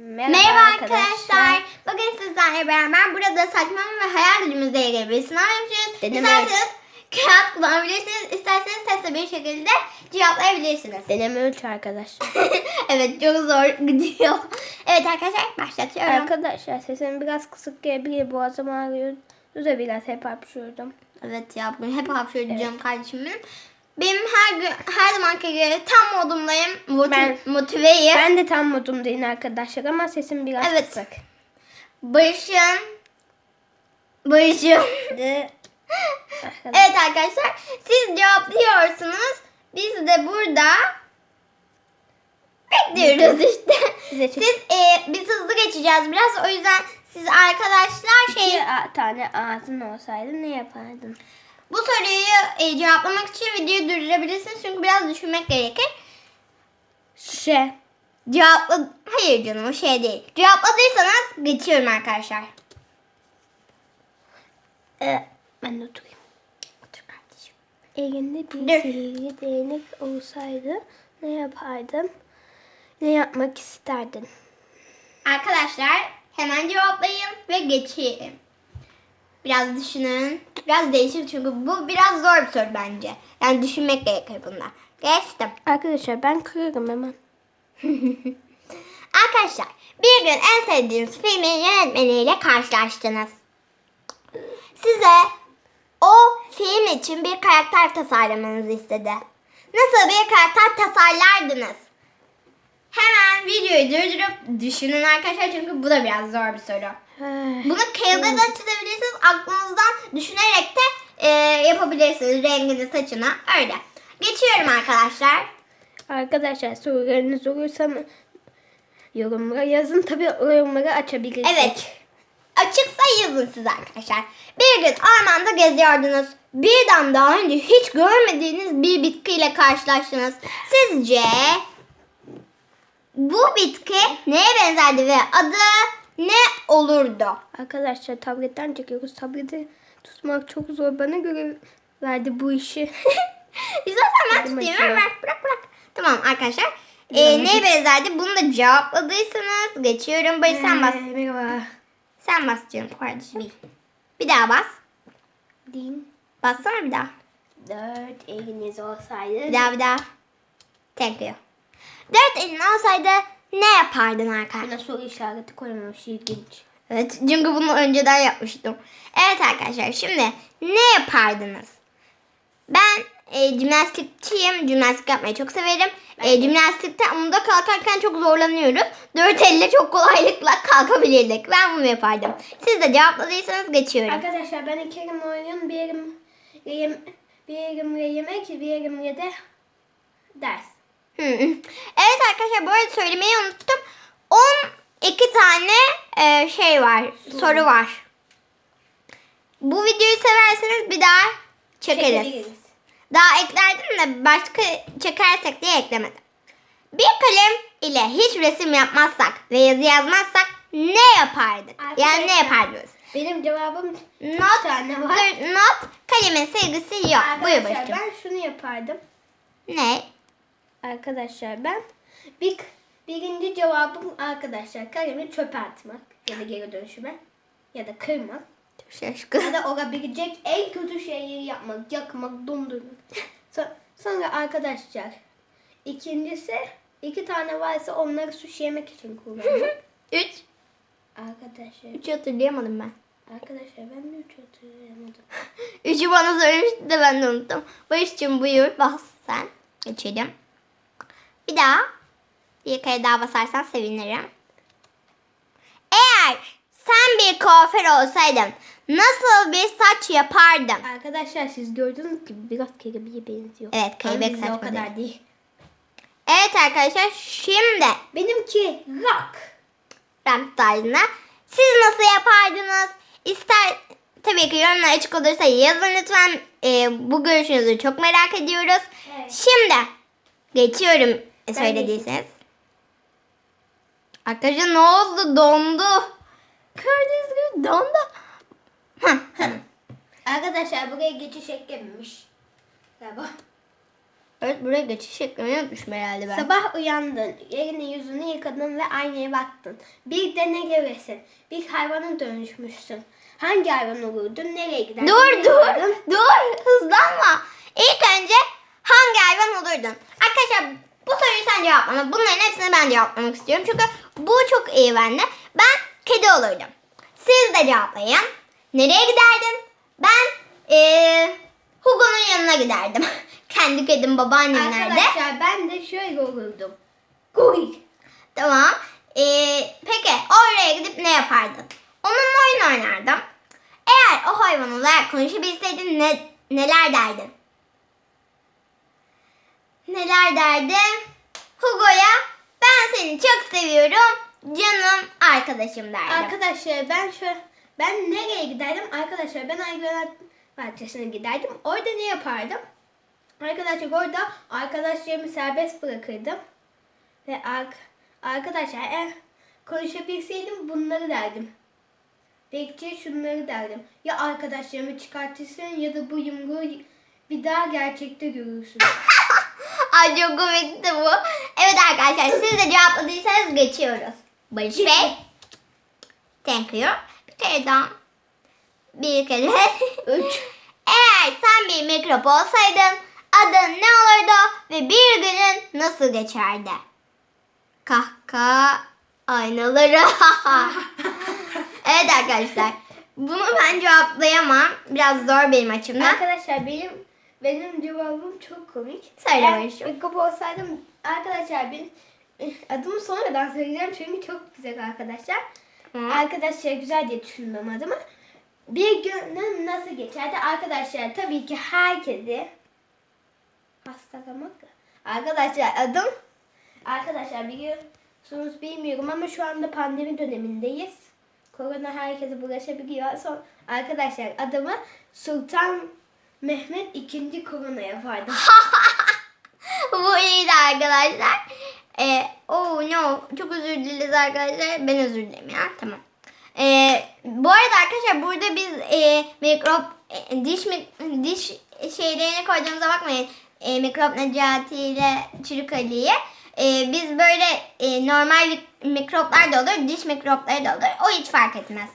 Merhaba, Merhaba arkadaşlar. Bugün sizlerle beraber burada saçmalama ve hayal gücümüzle ilgili bir sınav yapacağız. Deneme. İsterseniz kağıt kullanabilirsiniz. isterseniz sesli bir şekilde cevaplayabilirsiniz. Deneme 3 arkadaşlar. evet çok zor gidiyor. Evet arkadaşlar başlatıyorum. arkadaşlar sesim biraz kısık gelebilir. Boğazım ağrıyor. da biraz hep hapşurdum. Evet ya hep hapşıracağım kardeşim benim. Benim her gün her zamanki gibi tam modumdayım. Motiv- Ben- motiveyim. Ben de tam modumdayım arkadaşlar ama sesim biraz Evet. kısık. Barış'ın Barış'ın De... Evet arkadaşlar siz cevaplıyorsunuz. Biz de burada bekliyoruz işte. Size çok- Siz e, biz hızlı geçeceğiz biraz o yüzden siz arkadaşlar şey İki a- tane ağzın olsaydı ne yapardın? Bu soruyu e, cevaplamak için videoyu durdurabilirsiniz çünkü biraz düşünmek gerekir. Şey. Cevapla Hayır canım o şey değil. Cevapladıysanız geçiyorum arkadaşlar. E, ben de oturayım. Otur kardeşim. Elinde bir Dur. sihirli değnek olsaydı ne yapardın? Ne yapmak isterdin? Arkadaşlar hemen cevaplayın ve geçeyim. Biraz düşünün. Biraz değişik çünkü bu biraz zor bir soru bence. Yani düşünmek gerekir bunda. Geçtim. Arkadaşlar ben kırarım hemen. Arkadaşlar bir gün en sevdiğiniz filmin yönetmeniyle karşılaştınız. Size o film için bir karakter tasarlamanızı istedi. Nasıl bir karakter tasarlardınız? Videoyu durdurup düşünün arkadaşlar çünkü bu da biraz zor bir soru. Bunu kağıda da çizebilirsiniz. Aklınızdan düşünerek de e, yapabilirsiniz. Rengini, saçını. Öyle. Geçiyorum arkadaşlar. Arkadaşlar sorularınız olursa yorumlara yazın. Tabii yorumları açabilirsek. Evet. Açıksa yazın siz arkadaşlar. Bir gün ormanda geziyordunuz. Birden daha önce hiç görmediğiniz bir bitkiyle karşılaştınız. Sizce bu bitki neye benzerdi ve adı ne olurdu? Arkadaşlar tabletten çekiyoruz. Tableti tutmak çok zor. Bana göre verdi bu işi. İstersen ben tutayım. Ver, bırak bırak. Tamam arkadaşlar. Ee, neye benzerdi? Bunu da cevapladıysanız geçiyorum. Barış sen bas. Ee, Merhaba. Sen bas canım kardeşim. Bir daha bas. Din. Bassana bir daha. Dört eliniz olsaydı. Bir daha bir daha. Thank you. Dört elin olsaydı ne yapardın arkadaşlar? Buna soru işareti koymamış. ilginç. Evet çünkü bunu önceden yapmıştım. Evet arkadaşlar şimdi ne yapardınız? Ben e, jimnastikçiyim. Jimnastik yapmayı çok severim. E, jimnastikte omunda kalkarken çok zorlanıyoruz. Dört elle çok kolaylıkla kalkabilirdik. Ben bunu yapardım. Siz de cevapladıysanız geçiyorum. Arkadaşlar ben iki elim oynuyorum. Bir elim, yem, bir elimle yemek, bir elimle de ders. Evet arkadaşlar bu arada söylemeyi unuttum. 12 tane e, şey var, soru var. Bu videoyu severseniz bir daha çekeriz. Çekebiliriz. Daha eklerdim de başka çekersek diye eklemedim. Bir kalem ile hiç resim yapmazsak ve yazı yazmazsak ne yapardık? Yani ne Arkadaşlar, yapardınız? Benim cevabım Not, tane var. not kalemin sevgisi yok. Buyur Arkadaşlar başım. ben şunu yapardım. Ne? Arkadaşlar ben bir birinci cevabım arkadaşlar kalemi çöpe atmak ya da geri dönüşüme ya da kırmak Şaşkın. ya da olabilecek en kötü şeyleri yapmak, yakmak, dondurmak. So- Sonra arkadaşlar ikincisi iki tane varsa onları sushi yemek için kullanmak. Üç. arkadaşlar Üç hatırlayamadım ben. arkadaşlar ben de üç hatırlayamadım. Üçü bana söylemişti de ben de unuttum. Barış'cığım buyur bas sen. Geçelim. Bir daha. Bir kere daha basarsan sevinirim. Eğer sen bir kuaför olsaydın nasıl bir saç yapardın? Arkadaşlar siz gördünüz gibi biraz kelebeğe benziyor. Evet, kelebek bizde o kadar değil. Evet arkadaşlar şimdi Benimki rock. Ramp tarzına. Siz nasıl yapardınız? İster tabii ki yorumlar açık olursa yazın lütfen. Ee, bu görüşünüzü çok merak ediyoruz. Evet. Şimdi geçiyorum e, söylediyseniz. Arkadaşlar ne oldu? Dondu. Gördüğünüz gibi dondu. Heh. Arkadaşlar buraya geçiş eklememiş. Galiba. Evet buraya geçiş eklemeyi unutmuşum herhalde ben. Sabah uyandın, elini yüzünü yıkadın ve aynaya baktın. Bir de ne göresin? Bir hayvana dönüşmüşsün. Hangi hayvan olurdun? Nereye giderdin? Dur ne dur yapardın? dur hızlanma. İlk önce hangi hayvan olurdun? Arkadaşlar bu soruyu sen cevaplama. Bunların hepsini ben cevaplamak istiyorum. Çünkü bu çok iyi bende. Ben kedi olurdum. Siz de cevaplayın. Nereye giderdin? Ben eee Hugo'nun yanına giderdim. Kendi kedim babaannem nerede? Arkadaşlar ben de şöyle olurdum. Goril. Tamam. Ee, peki oraya gidip ne yapardın? Onunla oyun oynardım. Eğer o hayvan olarak konuşabilseydin ne, neler derdin? Neler derdim? Hugo'ya ben seni çok seviyorum. Canım arkadaşım derdim. Arkadaşlar ben şu ben nereye giderdim? Arkadaşlar ben hayvanat bahçesine giderdim. Orada ne yapardım? Arkadaşlar orada arkadaşlarımı serbest bırakırdım. Ve ark arkadaşlar eğer konuşabilseydim bunları derdim. Bekçiye şunları derdim. Ya arkadaşlarımı çıkartırsın ya da bu yumruğu bir daha gerçekte görürsün. Ay çok komikti bu. Evet arkadaşlar siz de cevapladıysanız geçiyoruz. Barış Bey. Thank you. Bir kere daha. Bir kere. Üç. Eğer sen bir mikrop olsaydın adın ne olurdu ve bir günün nasıl geçerdi? Kahkaha aynaları. evet arkadaşlar. Bunu ben cevaplayamam. Biraz zor benim açımdan. Arkadaşlar benim benim cevabım çok komik. Söyle Eğer Barış'ım. bir kapı olsaydım arkadaşlar ben adımı sonradan söyleyeceğim çünkü çok güzel arkadaşlar. Hı. Arkadaşlar güzel diye düşündüm adımı. Bir günüm nasıl geçerdi? Arkadaşlar tabii ki herkesi hastalamak. Arkadaşlar adım arkadaşlar biliyorsunuz bilmiyorum ama şu anda pandemi dönemindeyiz. Korona herkese bulaşabiliyor. Son, arkadaşlar adımı Sultan Mehmet II. Korona yapardım. Bu iyiydi arkadaşlar. Ee, oh no. Çok özür dileriz arkadaşlar. Ben özür dilerim ya. Tamam. Ee, bu arada arkadaşlar burada biz e, mikrop e, diş mi, diş şeylerini koyduğumuza bakmayın. E, mikrop Necati ile Çürük Ali'ye. E, biz böyle e, normal mik- mikroplar da olur, diş mikropları da olur. O hiç fark etmez.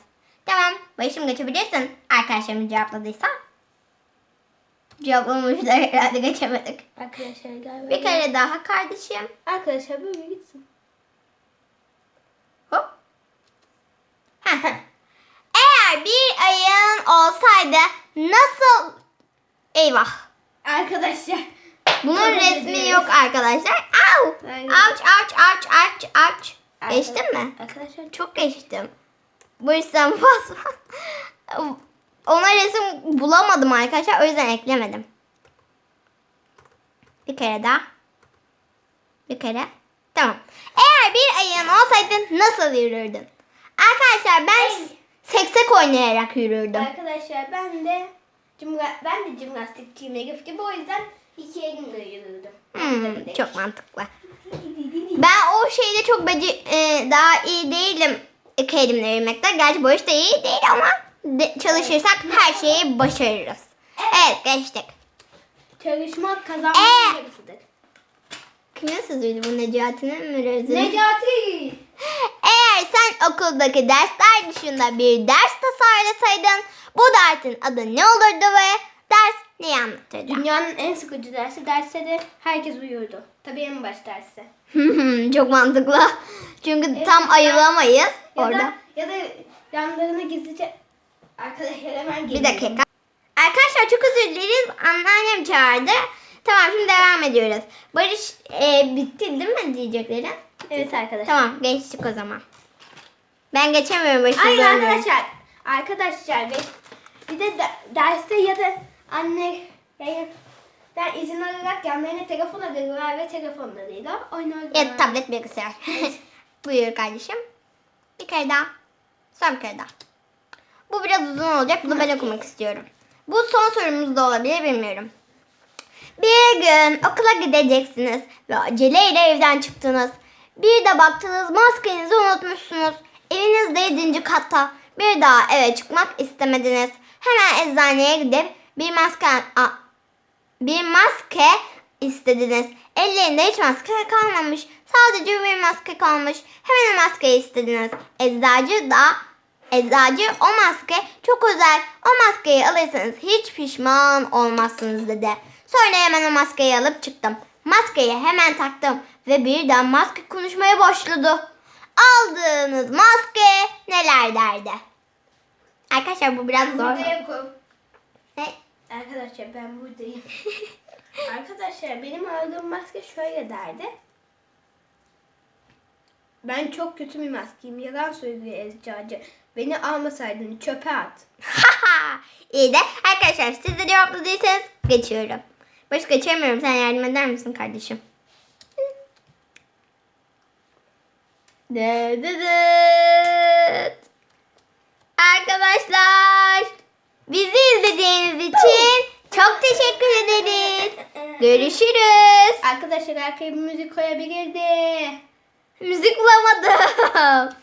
Tamam. Başım geçebilirsin. Arkadaşlarım cevapladıysa. Cevaplamamışlar herhalde geçemedik. Arkadaşlar galiba. Bir kere daha kardeşim. Arkadaşlar böyle gitsin. Hop. Eğer bir ayın olsaydı nasıl... Eyvah. Arkadaşlar. Bunun resmi yok arkadaşlar. Au. Ouch, ouch, ouch, ouch, ouch. Geçtin mi? Arkadaşlar Çok geçtim. Bu yüzden bas. Ona resim bulamadım arkadaşlar. O yüzden eklemedim. Bir kere daha. Bir kere. Tamam. Eğer bir ayın olsaydın nasıl yürürdün? Arkadaşlar ben Ay. seksek oynayarak yürürdüm. Arkadaşlar ben de cimra, ben de jimnastikçiyim Elif gibi o yüzden iki elimle yürürdüm. Hmm, çok mantıklı. Ben o şeyde çok beci e, daha iyi değilim iki elimle yürümekte. Gerçi bu işte iyi değil ama de- çalışırsak her şeyi başarırız. Evet geçtik. Çalışmak Ee? kazanmanın yarısıdır. Kimin sözüydü bu Necati'nin mi Rezin? Necati! Eğer sen okuldaki dersler dışında bir ders tasarlasaydın bu dersin adı ne olurdu ve ders neyi anlatırdı? Dünyanın en sıkıcı dersi derse de herkes uyuyordu. Tabii en baş dersi. Çok mantıklı. Çünkü Evet, tam ayılamayız Ya orada. da ya da yanlarına gizlice arkadaşlar hemen Bir geliyorum. dakika. Arkadaşlar çok özür dileriz. Anneannem çağırdı. Tamam şimdi devam ediyoruz. Barış e, bitti değil mi diyeceklerin? Evet arkadaşlar. Tamam geçtik o zaman. Ben geçemiyorum Barış. Hayır arkadaşlar. Arkadaşlar ve bir de, de derste ya da anne yani ben izin alarak yanlarına telefon alırlar ve telefonlarıyla oynarlar. Ya tablet bilgisayar. Buyur kardeşim. Bir kere daha. Son bir kere daha. Bu biraz uzun olacak. Bunu ben okumak istiyorum. Bu son sorumuz da olabilir bilmiyorum. Bir gün okula gideceksiniz ve aceleyle evden çıktınız. Bir de baktınız maskenizi unutmuşsunuz. Evinizde 7. katta. Bir daha eve çıkmak istemediniz. Hemen eczaneye gidip bir maske a- bir maske istediniz. Ellerinde hiç maske kalmamış. Sadece bir maske kalmış. Hemen maskeyi istediniz. Eczacı da Eczacı o maske çok özel. O maskeyi alırsanız hiç pişman olmazsınız dedi. Sonra hemen o maskeyi alıp çıktım. Maskeyi hemen taktım ve birden maske konuşmaya başladı. Aldığınız maske neler derdi. Arkadaşlar bu biraz zor. Buradayım. Ne? Arkadaşlar ben buradayım. Arkadaşlar benim aldığım maske şöyle derdi. Ben çok kötü bir maskeyim. Yalan söylüyor eczacı. Beni almasaydın çöpe at. İyi de arkadaşlar siz de cevapladıysanız geçiyorum. Başka geçemiyorum. Sen yardım eder misin kardeşim? Dı dı dıt. Arkadaşlar bizi izlediğiniz için çok teşekkür ederiz. Görüşürüz. Arkadaşlar arkaya bir müzik koyabilirdi. Müzik bulamadım.